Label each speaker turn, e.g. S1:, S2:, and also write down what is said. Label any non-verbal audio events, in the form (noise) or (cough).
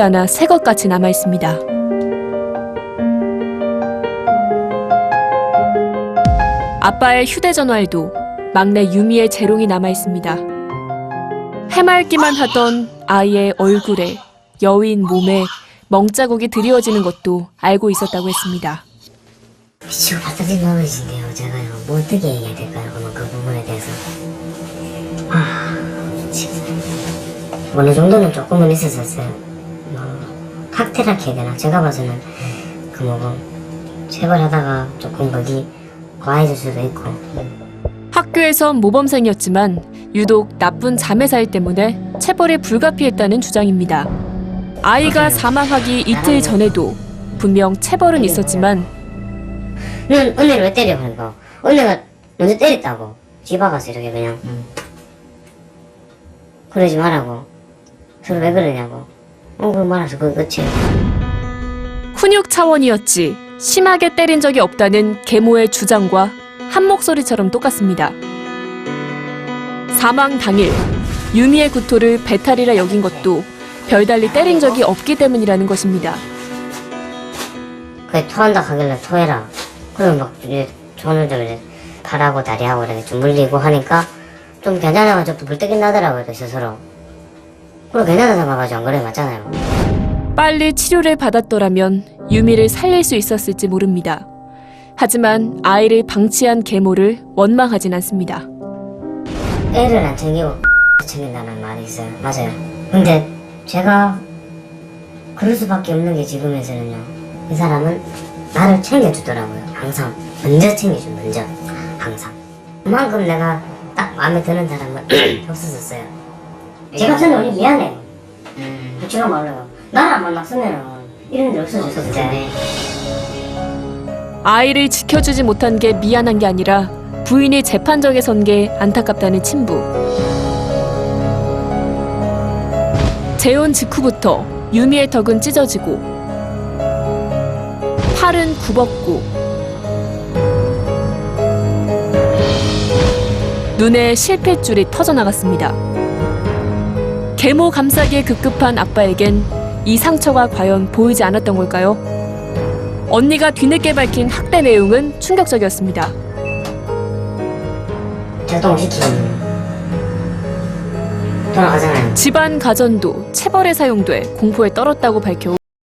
S1: 않아 새 것같이 남아 있습니다. 아빠의 휴대전화에도 막내 유미의 재롱이 남아 있습니다. 해맑기만 하던 아이의 얼굴에 여인 몸에 멍자국이 드리워지는 것도 알고 있었다고 했습니다.
S2: 미치고 받아들인 어르신데요 제가요 뭐 어떻게 얘기해야 될까요 그러면 그 부분에 대해서 아 진짜 어느 정도는 조금은 있었었어요 뭐 해야 되나? 제가 봐서는 그 뭐고 체벌하다가 조금 거기 과해질 수도 있고.
S1: 학교에선 모범생이었지만 유독 나쁜 자매 사이 때문에 체벌에 불가피했다는 주장입니다. 아이가 사망하기 이틀 전에도 분명 체벌은 있었지만
S2: 넌 언니를 왜 때려 그러니까. 언니가 먼저 때렸다고. 집아가서 이렇게 그냥. 그러지 말라고. 서로 왜 그러냐고 어 그거 말아서 그거 끝이에요
S1: 훈육 차원이었지. 심하게 때린 적이 없다는 계모의 주장과 한 목소리처럼 똑같습니다. 사망 당일 유미의 구토를 배탈이라 여긴 것도 별달리 때린 적이 없기 때문이라는 것입니다.
S2: 그래 토한다 하길래 토해라. 그러면 막 이제 손을 좀 이제 팔하고 다리하고 이렇게 좀 물리고 하니까 좀 괜찮아가지고 불뜨긴 나더라고요 그 스스로 그리고 괜찮아서 봐가지고 안 그래 맞잖아요.
S1: 빨리 치료를 받았더라면 유미를 살릴 수 있었을지 모릅니다. 하지만 아이를 방치한 계모를 원망하진 않습니다.
S2: 애를 안 챙기고 (laughs) 챙긴다는 말이 있어요. 맞아요. 근데 제가 그럴 수밖에 없는 게 지금에서는요. 이 사람은 나를 챙겨주더라고요. 항상. 먼저 챙겨줘 먼저 항상. 그만큼 내가 딱 마음에 드는 사람은 (clears throat) 없었었어요 제가 저는 우리 미안해요 제가 몰라요 나를 안 만났으면 이런 일 없어졌을 텐데
S1: 아이를 지켜주지 못한 게 미안한 게 아니라 부인이 재판정에 선 게 안타깝다는 친부. 재혼 직후부터 유미의 덕은 찢어지고 팔은 굽었고 눈에 실핏줄이 터져나갔습니다. 계모 감싸기에 급급한 아빠에겐 이 상처가 과연 보이지 않았던 걸까요? 언니가 뒤늦게 밝힌 학대 내용은 충격적이었습니다. 집안 가전도 체벌에 사용돼 공포에 떨었다고 밝혀